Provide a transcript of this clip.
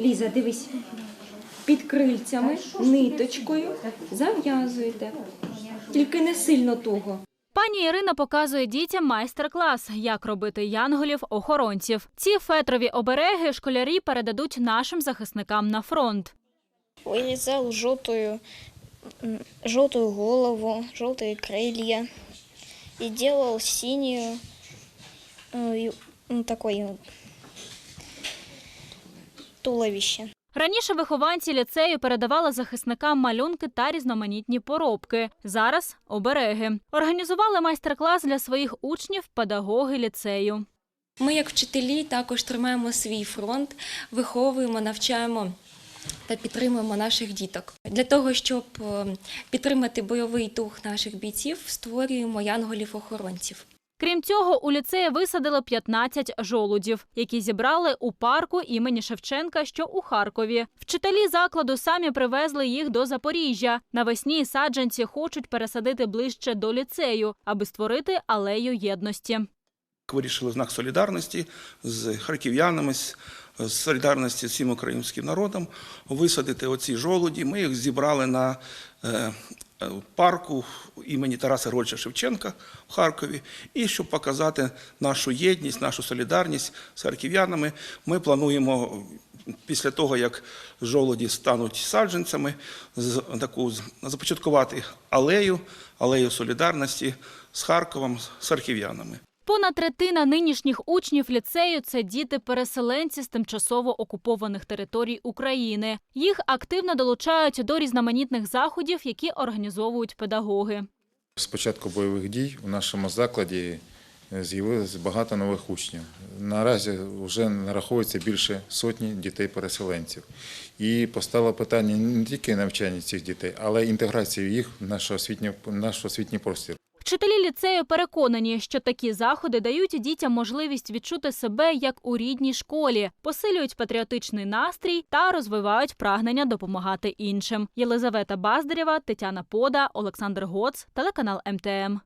Ліза, дивись. Під крильцями, ниточкою зав'язуєте. Тільки не сильно туго. Пані Ірина показує дітям майстер-клас, як робити янголів-охоронців. Ці фетрові обереги школярі передадуть нашим захисникам на фронт. Вырезал желтую, м, желтую голову, желтые крылья и делал синюю, э, ю- ну, такое туловище. Раніше вихованці ліцею передавали захисникам малюнки та різноманітні поробки. Зараз обереги. Організували майстер-клас для своїх учнів педагоги ліцею. Ми, як вчителі, також тримаємо свій фронт, виховуємо, навчаємо та підтримуємо наших діток. Для того, щоб е, підтримати бойовий дух наших бійців, створюємо янголів-охоронців. Крім цього, у ліцеї висадили 15 жолудів, які зібрали у парку імені Шевченка, що у Харкові. Вчителі закладу самі привезли їх до Запоріжжя. Навесні саджанці хочуть пересадити ближче до ліцею, аби створити алею єдності. Вирішили знак солідарності з харків'янами, з солідарності з всім українським народом висадити оці жолуді. Ми їх зібрали на е, парку імені Тараса Рольча Шевченка в Харкові. І щоб показати нашу єдність, нашу солідарність з харків'янами, ми плануємо після того, як жолоді стануть саджанцями, таку започаткувати алею, алею солідарності з Харковом, з харків'янами. Понад третина нинішніх учнів ліцею це діти-переселенці з тимчасово окупованих територій України. Їх активно долучають до різноманітних заходів, які організовують педагоги. З початку бойових дій у нашому закладі з'явилось багато нових учнів. Наразі вже нараховується більше сотні дітей-переселенців. І постало питання не тільки навчання цих дітей, але й інтеграцію їх в наш освітній простір. Вчителі ліцею переконані, що такі заходи дають дітям можливість відчути себе як у рідній школі, посилюють патріотичний настрій та розвивають прагнення допомагати іншим. Єлизавета Баздарєва, Тетяна Пода, Олександр Гоц, телеканал МТМ.